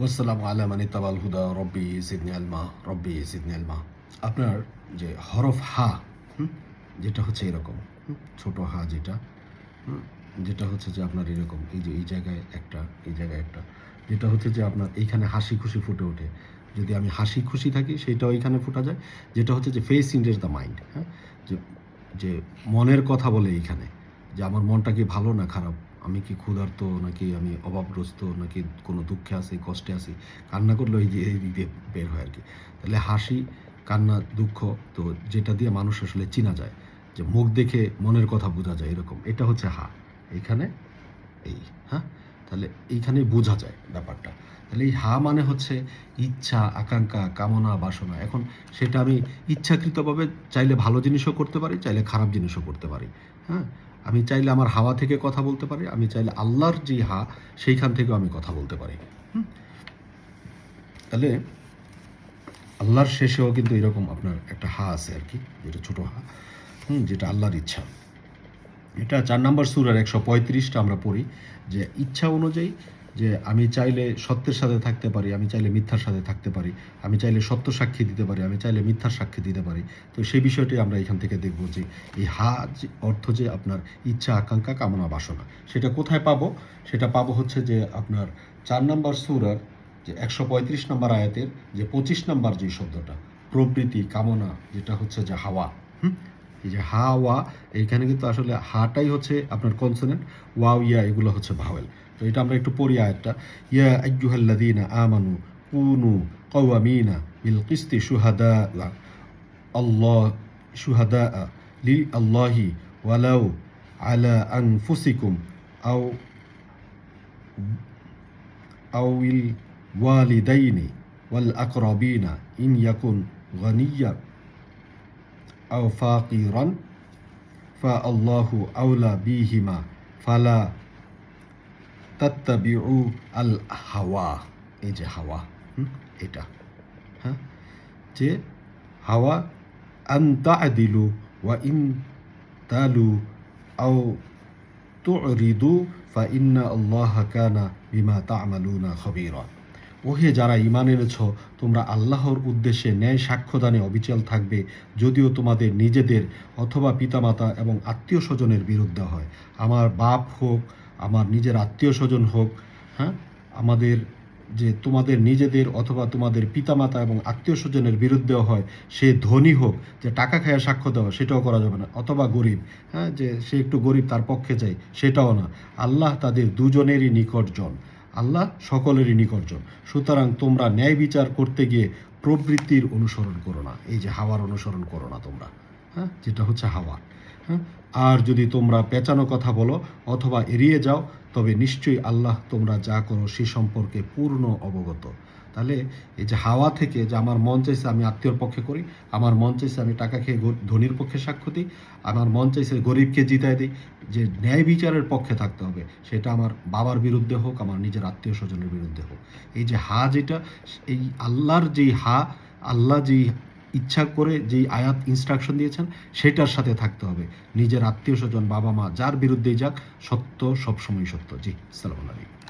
ওয়াসালাম আলা মানি তাবাল হুদা রব্বি সিদনি আলমা রব্বি সিদনি আলমা আপনার যে হরফ হা যেটা হচ্ছে এরকম ছোট হা যেটা যেটা হচ্ছে যে আপনার এরকম, এই যে এই জায়গায় একটা, এই জায়গায় একটা, যেটা হচ্ছে যে আপনার এইখানে হাসি খুশি ফুটে ওঠে। যদি আমি হাসি খুশি থাকি, সেটাও এইখানে ফুটা যায়। যেটা হচ্ছে যে ফেস ইন্ডেস দ্য মাইন্ড হ্যাঁ যে যে মনের কথা বলে এইখানে যে আমার মনটা কি ভালো না খারাপ আমি কি ক্ষুধার্ত নাকি আমি অভাবগ্রস্ত নাকি কোনো দুঃখে আছি, কষ্টে আছি? কান্না করলে ওই এই দিয়ে বের হয় আর কি তাহলে হাসি, কান্না, দুঃখ তো যেটা দিয়ে মানুষ আসলে চিনা যায়, যে মুখ দেখে মনের কথা বোঝা যায় এরকম। এটা হচ্ছে হা। এইখানে এই হ্যাঁ? তাহলে এইখানে বোঝা যায় ব্যাপারটা। তাহলে এই হা মানে হচ্ছে ইচ্ছা, আকাঙ্ক্ষা, কামনা, বাসনা। এখন সেটা আমি ইচ্ছাকৃতভাবে চাইলে ভালো জিনিসও করতে পারি, চাইলে খারাপ জিনিসও করতে পারি হ্যাঁ? আমি চাইলে আমার হাওয়া থেকে কথা বলতে পারি, আমি চাইলে আল্লাহর যে হা সেইখান থেকেও আমি কথা বলতে পারি। তাহলে আল্লাহর শেষেও কিন্তু এরকম আপনার একটা হা আছে আর কি, যেটা ছোট হা হুম, যেটা আল্লাহর ইচ্ছা। এটা চার নম্বর সুরার একশো পঁয়ত্রিশটা আমরা পড়ি যে ইচ্ছা অনুযায়ী যে আমি চাইলে সত্যের সাথে থাকতে পারি, আমি চাইলে মিথ্যার সাথে থাকতে পারি, আমি চাইলে সত্য সাক্ষী দিতে পারি, আমি চাইলে মিথ্যার সাক্ষী দিতে পারি। তো সেই বিষয়টি আমরা এখান থেকে দেখব যে এই হা অর্থ যে আপনার ইচ্ছা, আকাঙ্ক্ষা, কামনা, বাসনা, সেটা কোথায় পাবো? সেটা পাবো হচ্ছে যে আপনার চার নম্বর সুরার যে একশো পঁয়ত্রিশ নম্বর আয়াতের যে পঁচিশ নম্বর যে শব্দটা প্রবৃত্তি কামনা, যেটা হচ্ছে যে হাওয়া। হুম? এই যে হা ওয়া এইখানে কিন্তু আসলে হাটাই হচ্ছে আপনার কনসোনেন্ট ওয়া ইয়া, এগুলো হচ্ছে ভাওয়েল তো এটা আমরা একটু পড়ি আয়াতটা ইয়া আইয়ুহাল্লাযীনা আমানু কুনু কাওয়ামিনা বিল কিসতি শুহাদা আল্লাহ শুহাদা লি আল্লাহি ওয়ালাউ আলা আনফুসিকুম আও أو الوالدين والأقربين إن يكن غنيا أو فقيرا فالله أولى بهما فلا তাত্তাবিউ আল হাওয়া, এই যে হাওয়া এটা হ্যাঁ যে হাওয়া আন তাদিলু ওয়া ইন তালু আও তুরিদু ফা ইন্না আল্লাহ কানা বিমা তামালুনা খবিরা। ওহে যারা ইমান এনেছ, তোমরা আল্লাহর উদ্দেশ্যে ন্যায় সাক্ষ্যদানে অবিচল থাকবে, যদিও তোমাদের নিজেদের অথবা পিতামাতা এবং আত্মীয় স্বজনের বিরুদ্ধে হয়। আমার বাপ হোক আমার নিজের আত্মীয় স্বজন হোক হ্যাঁ? আমাদের যে তোমাদের নিজেদের অথবা তোমাদের পিতামাতা এবং আত্মীয় স্বজনের বিরুদ্ধেও হয়, সে ধনী হোক, যে টাকা খায়া সাক্ষ্য দেওয়া, সেটাও করা যাবে না। অথবা গরিব হ্যাঁ? যে সে একটু গরিব, তার পক্ষে চাই সেটাও না। আল্লাহ তাদের দুজনেরই নিকটজন, আল্লাহ সকলেরই নিকটজন। সুতরাং তোমরা ন্যায় বিচার করতে গিয়ে প্রবৃত্তির অনুসরণ করো না। এই যে হাওয়ার অনুসরণ করো না তোমরা হ্যাঁ? যেটা হচ্ছে হাওয়া। হ্যাঁ? আর যদি তোমরা পেঁচানো কথা বলো অথবা এড়িয়ে যাও, তবে নিশ্চয়ই আল্লাহ তোমরা যা করো সে সম্পর্কে পূর্ণ অবগত। তাহলে এই যে হাওয়া থেকে যে আমার মন চাইছে আমি আত্মীয়র পক্ষে করি, আমার মন চাইছে আমি টাকা খেয়ে ধনীর পক্ষে সাক্ষ্য দিই, আমার মন চাইছে গরিবকে জিতায় দিই, যে ন্যায় বিচারের পক্ষে থাকতে হবে, সেটা আমার বাবার বিরুদ্ধে হোক, আমার নিজের আত্মীয় স্বজনের বিরুদ্ধে হোক। এই যে হা যেটা, এই আল্লাহর যেই হা, আল্লাহ যেই ইচ্ছা করে যেই আয়াত ইনস্ট্রাকশন দিয়েছেন, সেটার সাথে থাকতে হবে। নিজের আত্মীয় স্বজন, বাবা মা, যার বিরুদ্ধেই যাক, সত্য সবসময় সত্য। জি, সালাম আলাইকুম।